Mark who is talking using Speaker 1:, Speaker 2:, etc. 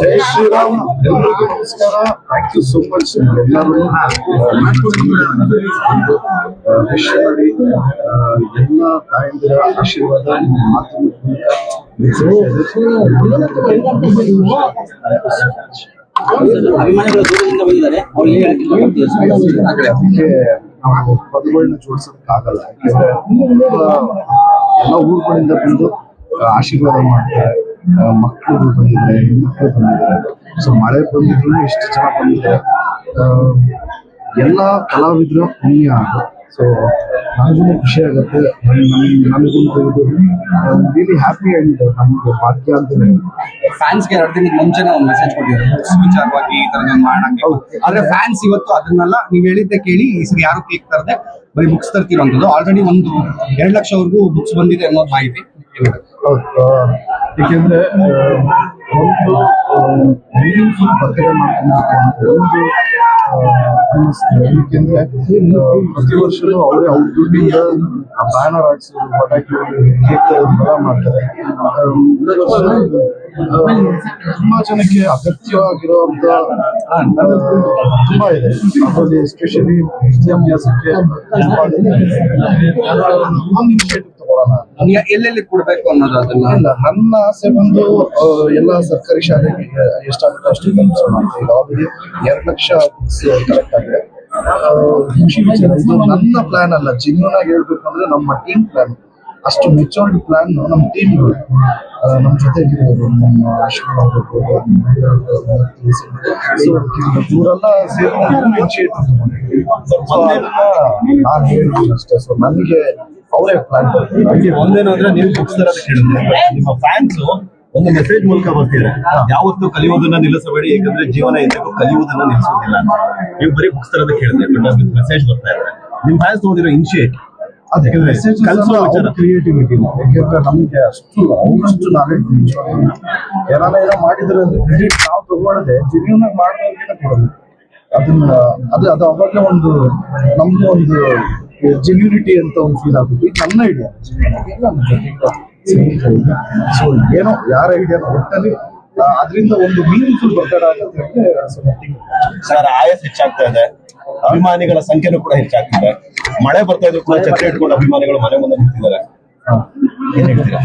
Speaker 1: ಜೈ ಶ್ರೀರಾಮ್ ಎಲ್ರಿಗೂ ನಮಸ್ಕಾರ thank you so much ಎಲ್ಲರೂ ವಿಶ್ ಮಾಡಿ ಆ, ಎಲ್ಲ ತಾಯಂದಿರ ಆಶೀರ್ವಾದ ನಿಮ್ಮ ಮಾತಿನ
Speaker 2: ಅಭಿಮಾನಿಗಳು ದೂರದಿಂದ ಬಂದಿದ್ದಾರೆ ಅವ್ರು ಏನ್ ಹೇಳಕ್ಕೆ ಇಷ್ಟಪಡ್ತೀರಾ ಸರ್?
Speaker 1: ಅದಕ್ಕೆ ನಾವು ಪದಗಳನ್ನ ಜೋಡಿಸೋದಕ್ಕಾಗಲ್ಲ ಯಾಕಂದ್ರೆ ಆ, ಎಲ್ಲ ಊರುಗಳಿಂದ ಬಂದು ಆ, ಆಶೀರ್ವಾದ ಮಾಡ್ತಾರೆ ಆ, ಮಕ್ಕಳು ಬಂದಿದ್ದಾರೆ ಹೆಣ್ಮಕ್ಳು ಬಂದಿದ್ದಾರೆ. ಸೊ ಮಳೆ ಬಂದಿದ್ರು ಎಷ್ಟು ಜನ ಬಂದಿದ್ದಾರೆ. ಎಲ್ಲ ಕಲಾವಿದರ ಪುಣ್ಯ ಸೊ ನನಗೂ ಖುಷಿ ಆಗುತ್ತೆ. ನನಗೂ ರಿಯಲಿ ಹ್ಯಾಪಿ ಅಂಡ್ ನಮ್ಗೆ ಭಾಗ್ಯ ಅಂತಲೇ
Speaker 3: ಫ್ಯಾನ್ಸ್ಗೆ ಎರಡು ದಿನದ ಮುಂಚೆನೇ ಒಂದು ಮೆಸೇಜ್ ಕೊಟ್ಟಿದ್ದಾರೆ. ಬುಕ್ಸ್ ವಿಚಾರವಾಗಿ ಈ ತರ ಮಾಡೋಣ ಆದ್ರೆ ಫ್ಯಾನ್ಸ್ ಇವತ್ತು ಅದನ್ನೆಲ್ಲ ನೀವು ಹೇಳಿದ್ದೆ ಕೇಳಿ ಈ ಸರಿ ಯಾರು ಕೇಕ್ ತರದೆ ಬರೀ ಬುಕ್ಸ್ ತರ್ತಿರೋಂಥದ್ದು ಆಲ್ರೆಡಿ ಒಂದು ಎರಡು ಲಕ್ಷವರೆಗೂ ಬುಕ್ಸ್ ಬಂದಿದೆ ಅನ್ನೋದು ಮಾಹಿತಿ.
Speaker 1: ಹೌದು. ಆ, ಒಂದು ಮೀನಿಂಗ್ಫುಲ್ ಬರ್ತಡೇ ಅಂತ ಒಂದು ಏಕೆಂದ್ರೆ ಪ್ರತಿ ವರ್ಷನೂ ಅವರೇ ಅವ್ರ ದುಡ್ಡಿಂದ ಬ್ಯಾನರ್ ಹಾಕ್ಸೋದು ಪಟಾಕಿ ಕೇಕ್ ತರೋದೆಲ್ಲ ಮಾಡ್ತಾರೆ. ತುಂಬಾ ಜನಕ್ಕೆ ಅಗತ್ಯವಾಗಿರುವಂತ ತುಂಬಾ ಇದೆ. ಅದರಲ್ಲಿ ಎಸ್ಪೆಷಲಿ ವಿದ್ಯಾಭ್ಯಾಸಕ್ಕೆ
Speaker 3: ಎಲ್ಲೆಲ್ಲಿ ಕೊಡ್ಬೇಕು ಅನ್ನೋದು ಅದನ್ನ.
Speaker 1: ಇಲ್ಲ ನನ್ನ ಆಸೆ ಬಂದು ಎಲ್ಲಾ ಸರ್ಕಾರಿ ಶಾಲೆಗೆ ಎಷ್ಟಾಗುತ್ತೆ ಅಷ್ಟು ತಲುಪಿಸೋಣ ಅಂತ. ಈಗ ಆಲ್ರೆಡಿ ಎರಡು ಲಕ್ಷ ಬುಕ್ಸ್ ಕಲೆಕ್ಟ್ ಆಗಿದೆ. ಖುಷಿ ವಿಚಾರ ಇದು ನನ್ನ ಪ್ಲಾನ್ ಅಲ್ಲ. ಜೆನ್ಯೂನ್ ಆಗಿ ಹೇಳ್ಬೇಕು ಅಂದ್ರೆ ನಮ್ಮ ಟೀಮ್ ಪ್ಲಾನ್ ಅಷ್ಟು ಮೆಚೂರ್ಡ್ ಪ್ಲಾನ್ ನಮ್ಮ ಟೀಮ್ ನಮ್ಮ ಜೊತೆಗಿರೋರು ನಮ್ಮ ಅಶ್ವಿನ್ ಆಗಿರ್ಬೋದು ಇವರೆಲ್ಲ ಸೇರ್ಕೊಂಡು ನಾನು ಹೇಳ್ತೀನಿ ಅಷ್ಟೇ. ಸೊ ನನಗೆ ಅವರೇ ಪ್ಲಾನ್
Speaker 4: ಹಾಗೆ ಒಂದೇನು ಅಂದ್ರೆ ನೀವು ಬುಕ್ಸ್ ನಿಮ್ಮ ಫ್ಯಾನ್ಸ್ ಒಂದು ಮೆಸೇಜ್ ಮೂಲಕ ಬರ್ತಿದ್ದಾರೆ ಯಾವತ್ತು ಕಲಿಯೋದನ್ನ ನಿಲ್ಲಿಸಬೇಡಿ ಯಾಕಂದ್ರೆ ಜೀವನ ಎಂದಿಗೂ ಕಲಿಯೋದನ್ನ ನಿಲ್ಲಿಸೋದಿಲ್ಲ ನೀವು ಬರೀ ಬುಕ್ಸ್ ತರದ ಕೇಳಿದ್ರೆ ವಿತ್ ಮೆಸೇಜ್ ಬರ್ತಾ ಇದ್ದಾರೆ ನಿಮ್ ಫ್ಯಾನ್ಸ್ ನೋಡಿರೋ ವಿಚಾರ.
Speaker 1: ಕ್ರಿಯೇಟಿವಿಟಿ ಯಾಕೆಂದ್ರೆ ನಮ್ಗೆ ಅಷ್ಟು ಅವಷ್ಟು ನಾವೇ ಏನಾರ ಏನೋ ಮಾಡಿದ್ರೆ ಕ್ರೆಡಿಟ್ ನಾವು ತಗೊಳ್ಳದೆ ಜೀವನ ಮಾಡಿದವ್ರಿಗೆ ಕೊಡೋದು. ಅದನ್ನ ಅದು ಅದು ಅವಾಗ ಒಂದು ನಮ್ದು ಒಂದು ಜೆನ್ಯೂನಿಟಿ ಅಂತ ಒಂದು ಫೀಲ್ ಆಗುತ್ತೆ. ಇದು ನನ್ನ ಐಡಿಯಾ ಸೊ ಏನೋ ಯಾರ ಐಡಿಯಾ ಒಟ್ಟಲ್ಲಿ ಅದರಿಂದ ಒಂದು ಮೀನಿಂಗ್ಫುಲ್ ಬರ್ತಡ
Speaker 4: ಸರ್ ಆಯಸ್ ಹೆಚ್ಚಾಗ್ತಾ ಇದೆ. ಅಭಿಮಾನಿಗಳ ಸಂಖ್ಯೆನೂ ಕೂಡ ಹೆಚ್ಚಾಗ್ತಿದೆ. ಮಳೆ ಬರ್ತಾ ಇದ್ರು ಕೂಡ ಛತ್ರಿ ಇಟ್ಕೊಂಡು ಅಭಿಮಾನಿಗಳು ಮನೆ ಮುಂದೆ ನಿಂತಿದ್ದಾರೆ. ಏನ್ ಹೇಳ್ತೀರಾ?